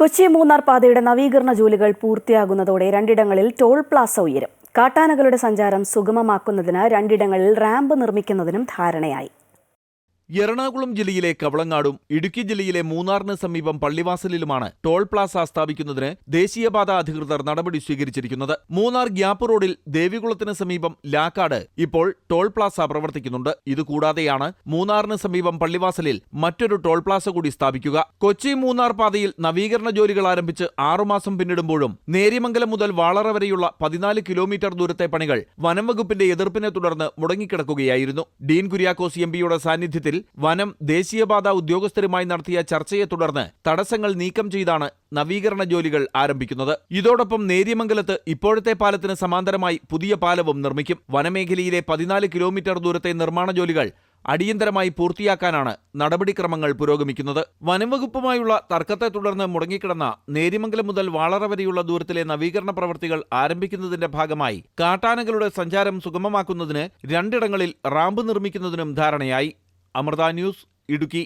കൊച്ചി മൂന്നാർ പാതയുടെ നവീകരണ ജോലികൾ പൂർത്തിയാകുന്നതോടെ രണ്ടിടങ്ങളിൽ ടോൾ പ്ലാസ ഉയരും. കാട്ടാനകളുടെ സഞ്ചാരം സുഗമമാക്കുന്നതിന് രണ്ടിടങ്ങളിൽ റാമ്പ് നിർമ്മിക്കുന്നതിനും ധാരണയായി. എറണാകുളം ജില്ലയിലെ കവളങ്ങാടും ഇടുക്കി ജില്ലയിലെ മൂന്നാറിന് സമീപം പള്ളിവാസലിലുമാണ് ടോൾ പ്ലാസ സ്ഥാപിക്കുന്നതിന് ദേശീയപാത അധികൃതർ നടപടി സ്വീകരിച്ചിരിക്കുന്നത്. മൂന്നാർ ഗ്യാപ്പ് റോഡിൽ ദേവികുളത്തിന് സമീപം ലാക്കാട് ഇപ്പോൾ ടോൾ പ്ലാസ പ്രവർത്തിക്കുന്നുണ്ട്. ഇതുകൂടാതെയാണ് മൂന്നാറിന് സമീപം പള്ളിവാസലിൽ മറ്റൊരു ടോൾ പ്ലാസ കൂടി സ്ഥാപിക്കുക. കൊച്ചി മൂന്നാർ പാതയിൽ നവീകരണ ജോലികൾ ആരംഭിച്ച് ആറുമാസം പിന്നിടുമ്പോഴും നേര്യമംഗലം മുതൽ വാളറ വരെയുള്ള പതിനാല് കിലോമീറ്റർ ദൂരത്തെ പണികൾ വനംവകുപ്പിന്റെ എതിർപ്പിനെ തുടർന്ന് മുടങ്ങിക്കിടക്കുകയായിരുന്നു. ഡീൻ കുര്യാക്കോസ് എം പിയുടെ സാന്നിധ്യത്തിൽ വനം ദേശീയപാത ഉദ്യോഗസ്ഥരുമായി നടത്തിയ ചർച്ചയെ തുടർന്ന് തടസ്സങ്ങൾ നീക്കം ചെയ്താണ് നവീകരണ ജോലികൾ ആരംഭിക്കുന്നത്. ഇതോടൊപ്പം നേര്യമംഗലത്ത് ഇപ്പോഴത്തെ പാലത്തിന് സമാന്തരമായി പുതിയ പാലവും നിർമ്മിക്കും. വനമേഖലയിലെ പതിനാല് കിലോമീറ്റർ ദൂരത്തെ നിർമ്മാണ ജോലികൾ അടിയന്തരമായി പൂർത്തിയാക്കാനാണ് നടപടിക്രമങ്ങൾ പുരോഗമിക്കുന്നത്. വനംവകുപ്പുമായുള്ള തർക്കത്തെ തുടർന്ന് മുടങ്ങിക്കിടന്ന നേര്യമംഗലം മുതൽ വാളറ വരെയുള്ള ദൂരത്തിലെ നവീകരണ പ്രവൃത്തികൾ ആരംഭിക്കുന്നതിന്റെ ഭാഗമായി കാട്ടാനകളുടെ സഞ്ചാരം സുഗമമാക്കുന്നതിന് രണ്ടിടങ്ങളിൽ റാമ്പ് നിർമ്മിക്കുന്നതിനും ധാരണയായി. അമൃത ന്യൂസ് ഇടുക്കി